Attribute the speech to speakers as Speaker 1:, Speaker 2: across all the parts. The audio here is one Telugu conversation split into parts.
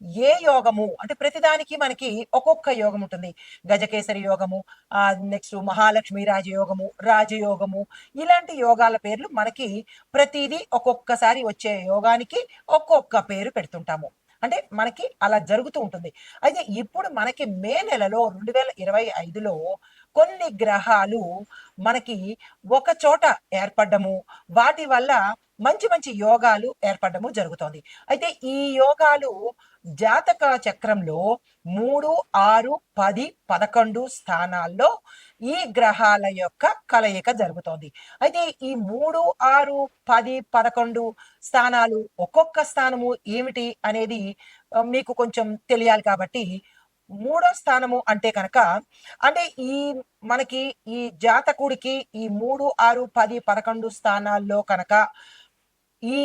Speaker 1: ఏ యోగము? అంటే ప్రతిదానికి మనకి ఒక్కొక్క యోగం ఉంటుంది. గజకేసరి యోగము ఆ నెక్స్ట్ మహాలక్ష్మి రాజయోగము రాజయోగము ఇలాంటి యోగాల పేర్లు మనకి ప్రతిదీ ఒక్కొక్కసారి వచ్చే యోగానికి ఒక్కొక్క పేరు పెడుతుంటాము. అంటే మనకి అలా జరుగుతూ ఉంటుంది. అయితే ఇప్పుడు మనకి మే నెలలో రెండు వేల ఇరవై ఐదులో కొన్ని గ్రహాలు మనకి ఒక చోట ఏర్పడము వాటి వల్ల మంచి మంచి యోగాలు ఏర్పడము జరుగుతోంది. అయితే ఈ యోగాలు జాతక చక్రంలో మూడు ఆరు పది పదకొండు స్థానాల్లో ఈ గ్రహాల యొక్క కలయిక జరుగుతోంది. అయితే ఈ మూడు ఆరు పది పదకొండు స్థానాలు ఒక్కొక్క స్థానము ఏమిటి అనేది మీకు కొంచెం తెలియాలి కాబట్టి మూడో స్థానము అంటే కనుక అంటే ఈ మనకి ఈ జాతకుడికి ఈ మూడు ఆరు పది పదకొండు స్థానాల్లో కనుక ఈ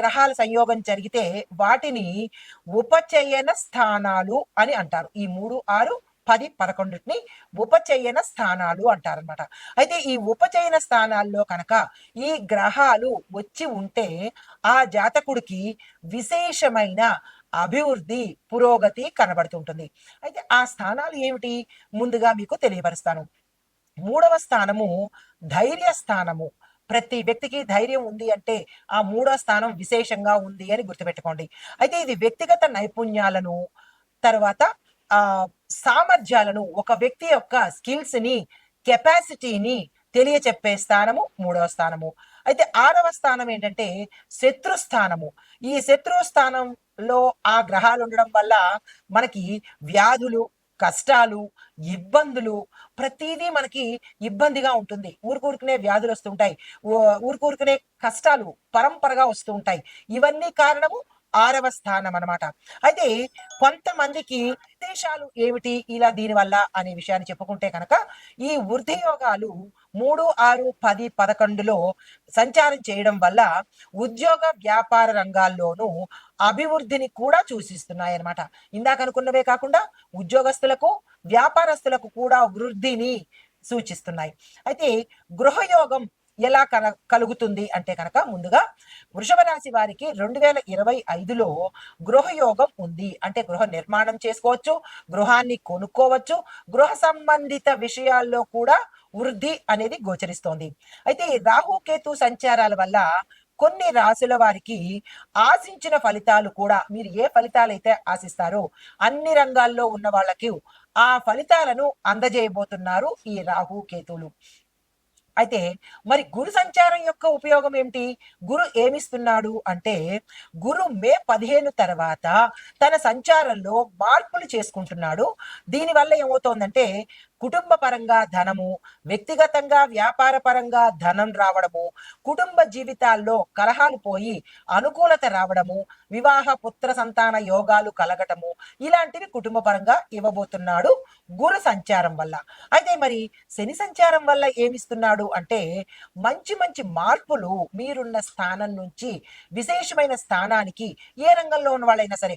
Speaker 1: గ్రహాల సంయోగం జరిగితే వాటిని ఉపచయన స్థానాలు అని అంటారు. ఈ మూడు ఆరు పది పదకొండుని ఉపచయన స్థానాలు అంటారనమాట అయితే ఈ ఉపచయన స్థానాల్లో కనుక ఈ గ్రహాలు వచ్చి ఉంటే ఆ జాతకుడికి విశేషమైన అభివృద్ధి పురోగతి కనబడుతుంటుంది అయితే ఆ స్థానాలు ఏమిటి? ముందుగా మీకు తెలియపరుస్తాను. మూడవ స్థానము ధైర్య స్థానము. ప్రతి వ్యక్తికి ధైర్యం ఉంది అంటే ఆ మూడో స్థానం విశేషంగా ఉంది అని గుర్తుపెట్టుకోండి. అయితే ఇది వ్యక్తిగత నైపుణ్యాలను తర్వాత ఆ సామర్థ్యాలను ఒక వ్యక్తి యొక్క స్కిల్స్ని కెపాసిటీని తెలియచెప్పే స్థానము మూడవ స్థానము. అయితే ఆరవ స్థానం ఏంటంటే శత్రు స్థానము. ఈ శత్రు స్థానంలో ఆ గ్రహాలు ఉండడం వల్ల మనకి వ్యాధులు కష్టాలు ఇబ్బందులు ప్రతిదీ మనకి ఇబ్బందిగా ఉంటుంది. ఊరుకూరుకునే వ్యాధులు వస్తుంటాయి ఊరుకూరుకునే కష్టాలు పరంపరగా వస్తూ ఉంటాయి. ఇవన్నీ కారణము ఆరవ స్థానం అన్నమాట. అయితే కొంతమందికి ఉద్దేశాలు ఏమిటి ఇలా దీనివల్ల అనే విషయాన్ని చెప్పుకుంటే కనుక ఈ వృద్ధి యోగాలు మూడు ఆరు పది పదకొండులో సంచారం చేయడం వల్ల ఉద్యోగ వ్యాపార రంగాల్లోనూ అభివృద్ధిని కూడా సూచిస్తున్నాయి అన్నమాట ఇందాక అనుకున్నవే కాకుండా ఉద్యోగస్తులకు వ్యాపారస్తులకు కూడా వృద్ధిని సూచిస్తున్నాయి. అయితే గృహయోగం ఎలా కన కలుగుతుంది అంటే కనుక ముందుగా వృషభ రాశి వారికి రెండు వేల ఇరవై ఐదులో గృహయోగం ఉంది. అంటే గృహ నిర్మాణం చేసుకోవచ్చు గృహాన్ని కొనుక్కోవచ్చు గృహ సంబంధిత విషయాల్లో కూడా వృద్ధి అనేది గోచరిస్తోంది. అయితే రాహుకేతు రాహు కేతు సంచారాల వల్ల కొన్ని రాసుల వారికి ఆశించిన ఫలితాలు కూడా మీరు ఏ ఫలితాలైతే ఆశిస్తారో అన్ని రంగాల్లో ఉన్న వాళ్ళకి ఆ ఫలితాలను అందజేయబోతున్నారు ఈ రాహు కేతులు అయితే మరి గురు సంచారం యొక్క ఉపయోగం ఏమిటి? గురు ఏమిస్తున్నాడు అంటే గురు మే పదిహేను తర్వాత తన సంచారంలో మార్పులు చేసుకుంటున్నాడు. దీనివల్ల ఏమవుతోందంటే కుటుంబ పరంగా ధనము వ్యక్తిగతంగా వ్యాపార పరంగా ధనం రావడము కుటుంబ జీవితాల్లో కలహాలు పోయి అనుకూలత రావడము వివాహ పుత్ర సంతాన యోగాలు కలగటము ఇలాంటివి కుటుంబ పరంగా ఇవ్వబోతున్నాడు గురు సంచారం వల్ల. అయితే మరి శని సంచారం వల్ల ఏమిస్తున్నాడు అంటే మంచి మంచి మార్పులు మీరున్న స్థానం నుంచి విశేషమైన స్థానానికి ఏ రంగంలో ఉన్న వాళ్ళైనా సరే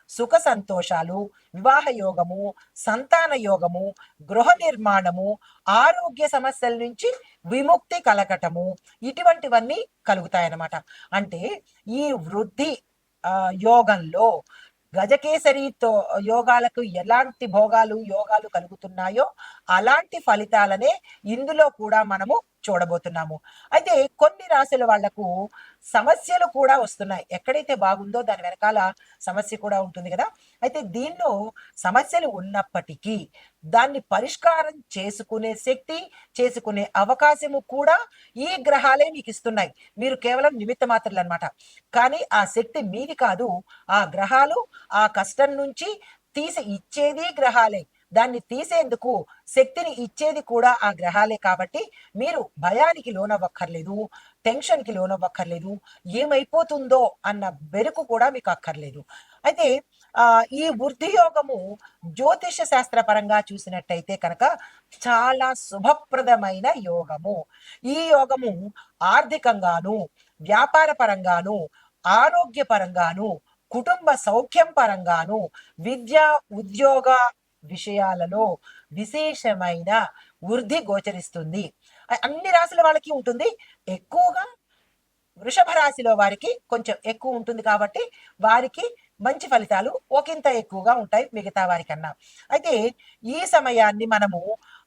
Speaker 1: సుఖ సంతోషాలు వివాహ యోగము సంతాన యోగము గృహ నిర్మాణము ఆరోగ్య సమస్యల నుంచి విముక్తి కలగటము ఇటువంటివన్నీ కలుగుతాయన్నమాట. అంటే ఈ వృద్ధి ఆ, యోగంలో గజకేసరితో యోగాలకు ఎలాంటి భోగాలు యోగాలు కలుగుతున్నాయో అలాంటి ఫలితాలనే ఇందులో కూడా మనము చూడబోతున్నాము. అయితే కొన్ని రాశుల వాళ్ళకు సమస్యలు కూడా వస్తున్నాయి. ఎక్కడైతే బాగుందో దాని వెనకాల సమస్య కూడా ఉంటుంది కదా. అయితే దీనిలో సమస్యలు ఉన్నప్పటికీ దాన్ని పరిష్కారం చేసుకునే శక్తి చేసుకునే అవకాశము కూడా ఈ గ్రహాలే మీకు ఇస్తున్నాయి. మీరు కేవలం నిమిత్త మాత్రలు అనమాట కానీ ఆ శక్తి మీది కాదు. ఆ గ్రహాలు ఆ కష్టం నుంచి తీసి ఇచ్చేది గ్రహాలే. దాన్ని తీసేందుకు శక్తిని ఇచ్చేది కూడా ఆ గ్రహాలే కాబట్టి మీరు భయానికి లోనవ్వక్కర్లేదు టెన్షన్కి లోనవ్వక్కర్లేదు ఏమైపోతుందో అన్న బెరుకు కూడా మీకు అక్కర్లేదు అయితే ఆ ఈ వృద్ధి యోగము జ్యోతిష శాస్త్ర పరంగా చూసినట్టయితే కనుక చాలా శుభప్రదమైన యోగము. ఈ యోగము ఆర్థికంగాను వ్యాపార పరంగాను ఆరోగ్య పరంగాను కుటుంబ సౌఖ్యం పరంగాను విద్య ఉద్యోగ విషయాలలో విశేషమైన వృద్ధి గోచరిస్తుంది. అన్ని రాశుల వాళ్ళకి ఉంటుంది. ఎక్కువగా వృషభ రాశిలో వారికి కొంచెం ఎక్కువ ఉంటుంది కాబట్టి వారికి మంచి ఫలితాలు ఒకంత ఎక్కువగా ఉంటాయి మిగతా వారికన్నా. అయితే ఈ సమయాన్ని మనము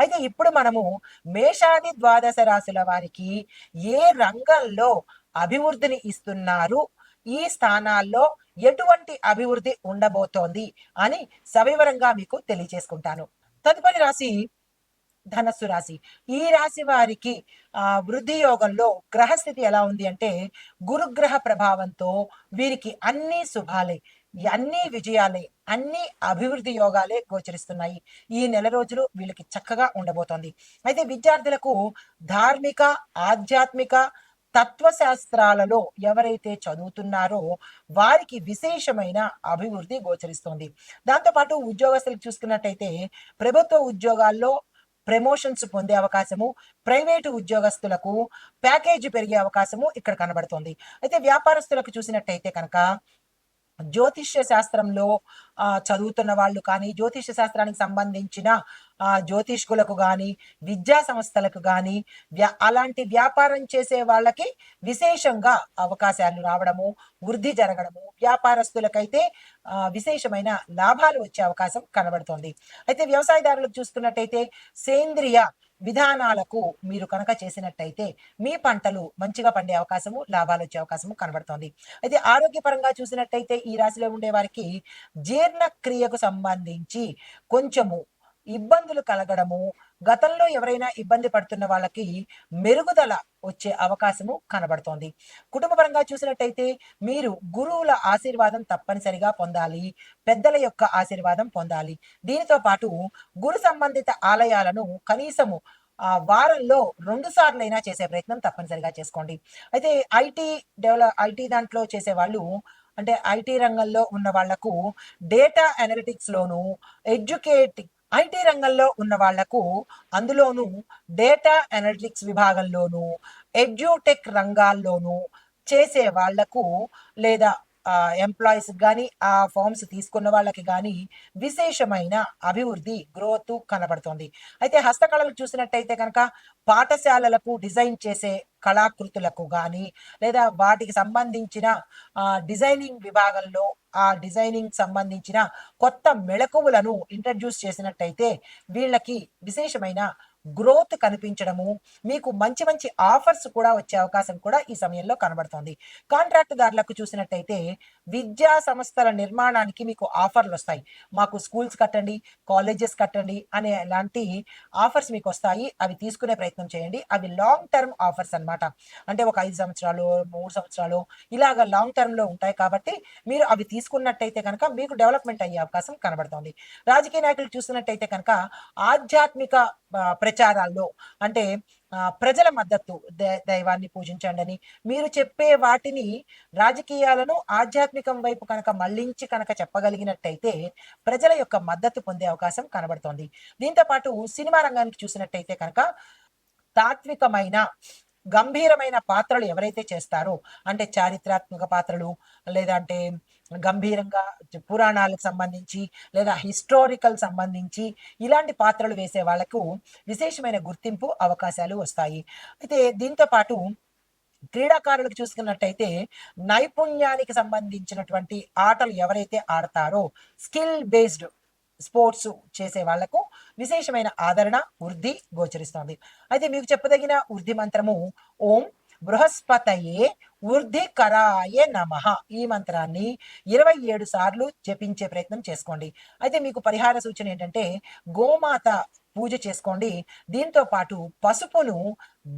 Speaker 1: అయితే ఇప్పుడు మనము మేషాది ద్వాదశ రాశుల వారికి ఏ రంగంలో అభివృద్ధిని ఇస్తున్నారు? ఈ స్థానాల్లో ఎటువంటి అభివృద్ధి ఉండబోతోంది? అని సవివరంగా మీకు తెలియజేసుకుంటాను. తదుపరి రాశి ధనస్సు రాశి. ఈ రాశి వారికి ఆ వృద్ధి యోగంలో గ్రహస్థితి ఎలా ఉంది అంటే గురుగ్రహ ప్రభావంతో వీరికి అన్ని శుభాలే. అన్ని విజయాలే అన్ని అభివృద్ధి యోగాలే గోచరిస్తున్నాయి. ఈ నెల రోజులు వీళ్ళకి చక్కగా ఉండబోతోంది. అయితే విద్యార్థులకు ధార్మిక ఆధ్యాత్మిక తత్వశాస్త్రాలలో ఎవరైతే చదువుతున్నారో వారికి విశేషమైన అభివృద్ధి గోచరిస్తోంది. దాంతోపాటు ఉద్యోగస్తులకు చూసుకున్నట్టయితే ప్రభుత్వ ఉద్యోగాల్లో ప్రమోషన్స్ పొందే అవకాశము ప్రైవేటు ఉద్యోగస్తులకు ప్యాకేజీ పెరిగే అవకాశము ఇక్కడ కనబడుతోంది. అయితే వ్యాపారస్తులకు చూసినట్టయితే కనుక జ్యోతిష్య శాస్త్రంలో చదువుతున్న వాళ్ళు కానీ జ్యోతిష్య శాస్త్రానికి సంబంధించిన జ్యోతిష్కులకు కానీ విద్యా సంస్థలకు కానీ వ్యా అలాంటి వ్యాపారం చేసే వాళ్ళకి విశేషంగా అవకాశాలు రావడము వృద్ధి జరగడము వ్యాపారస్తులకైతే ఆ, విశేషమైన లాభాలు వచ్చే అవకాశం కనబడుతోంది. అయితే వ్యవసాయదారులకు చూసుకున్నట్టయితే సేంద్రియ విధానాలకు మీరు కనుక చేసినట్టయితే మీ పంటలు మంచిగా పండే అవకాశము లాభాలు వచ్చే అవకాశము కనబడుతోంది. అయితే ఆరోగ్యపరంగా చూసినట్టయితే ఈ రాశిలో ఉండే వారికి జీర్ణక్రియకు సంబంధించి కొంచెము ఇబ్బందులు కలగడము గతంలో ఎవరైనా ఇబ్బంది పడుతున్న వాళ్ళకి మెరుగుదల వచ్చే అవకాశము కనబడుతోంది. కుటుంబపరంగా చూసినట్టయితే మీరు గురువుల ఆశీర్వాదం తప్పనిసరిగా పొందాలి పెద్దల యొక్క ఆశీర్వాదం పొందాలి. దీనితో పాటు గురు సంబంధిత ఆలయాలను కనీసము ఆ వారంలో రెండు సార్లైనా చేసే ప్రయత్నం తప్పనిసరిగా చేసుకోండి. అయితే ఐటీ డెవలప్ ఐటీ దాంట్లో చేసే వాళ్ళు అంటే ఐటీ రంగంలో ఉన్న వాళ్ళకు డేటా అనలిటిక్స్ లోను ఐటీ రంగంలో ఉన్న వాళ్ళకు అందులోనూ డేటా అనలిటిక్స్ విభాగంలోను ఎడ్యూటెక్ రంగాల్లోనూ చేసే వాళ్ళకు లేదా ఎంప్లాయీస్ కానీ ఆ ఫార్మ్స్ తీసుకున్న వాళ్ళకి కానీ విశేషమైన అభివృద్ధి గ్రోత్ కనబడుతోంది. అయితే హస్తకళలు చూసినట్టయితే కనుక పాఠశాలలకు డిజైన్ చేసే కళాకృతులకు కానీ లేదా వాటికి సంబంధించిన డిజైనింగ్ విభాగంలో ఆ డిజైనింగ్ సంబంధించిన కొత్త మెళకువలను ఇంట్రడ్యూస్ చేసినట్టయితే వీళ్ళకి విశేషమైన గ్రోత్ కనిపించడము మీకు మంచి మంచి ఆఫర్స్ కూడా వచ్చే అవకాశం కూడా ఈ సమయంలో కనబడుతోంది. కాంట్రాక్టుదారులకు చూసినట్టయితే విద్యా సంస్థల నిర్మాణానికి మీకు ఆఫర్లు వస్తాయి. మాకు స్కూల్స్ కట్టండి కాలేజెస్ కట్టండి అనే లాంటి ఆఫర్స్ మీకు వస్తాయి. అవి తీసుకునే ప్రయత్నం చేయండి. అవి లాంగ్ టర్మ్ ఆఫర్స్ అన్నమాట. అంటే ఒక ఐదు సంవత్సరాలు మూడు సంవత్సరాలు ఇలాగ లాంగ్ టర్మ్లో ఉంటాయి కాబట్టి మీరు అవి తీసుకున్నట్టయితే కనుక మీకు డెవలప్మెంట్ అయ్యే అవకాశం కనబడుతోంది. రాజకీయ నాయకులు చూసినట్టయితే కనుక ఆధ్యాత్మిక ప్ర ప్రచారాల్లో. అంటే ప్రజల మద్దతు దైవాన్ని పూజించండి అని. మీరు చెప్పే వాటిని రాజకీయాలను ఆధ్యాత్మికం వైపు కనుక మళ్ళించి కనుక చెప్పగలిగినట్టయితే ప్రజల యొక్క మద్దతు పొందే అవకాశం కనబడుతోంది. దీంతో పాటు సినిమా రంగానికి చూసినట్టయితే కనుక తాత్వికమైన గంభీరమైన పాత్రలు ఎవరైతే చేస్తారో అంటే చారిత్రాత్మక పాత్రలు లేదంటే గంభీరంగా పురాణాలకు సంబంధించి లేదా హిస్టారికల్ సంబంధించి ఇలాంటి పాత్రలు వేసే వాళ్ళకు విశేషమైన గుర్తింపు అవకాశాలు వస్తాయి. అయితే దీంతో పాటు క్రీడాకారులకు చూసుకున్నట్టయితే నైపుణ్యానికి సంబంధించినటువంటి ఆటలు ఎవరైతే ఆడతారో స్కిల్ బేస్డ్ స్పోర్ట్స్ చేసే వాళ్ళకు విశేషమైన ఆదరణ వృద్ధి గోచరిస్తోంది. అయితే మీకు చెప్పదగిన వృద్ధి మంత్రము ఓం బృహస్పతయే ఊర్ధికరాయ నమ. నమః ఈ మంత్రాన్ని ఇరవై ఏడు సార్లు జపించే ప్రయత్నం చేసుకోండి. అయితే మీకు పరిహార సూచన ఏంటంటే గోమాత పూజ చేసుకోండి. దీంతో పాటు పసుపును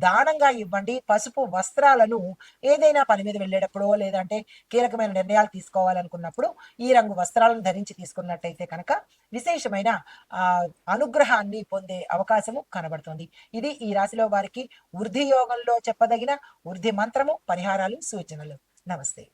Speaker 1: దానంగా ఇవ్వండి. పసుపు వస్త్రాలను ఏదైనా పని మీద వెళ్ళేటప్పుడు లేదంటే కీలకమైన నిర్ణయాలు తీసుకోవాలనుకున్నప్పుడు ఈ రంగు వస్త్రాలను ధరించి తీసుకున్నట్టయితే కనుక విశేషమైన అనుగ్రహాన్ని పొందే అవకాశము కనబడుతుంది. ఇది ఈ రాశిలో వారికి వృద్ధి యోగంలో చెప్పదగిన వృద్ధి మంత్రము పరిహారాలు సూచనలు. నమస్తే.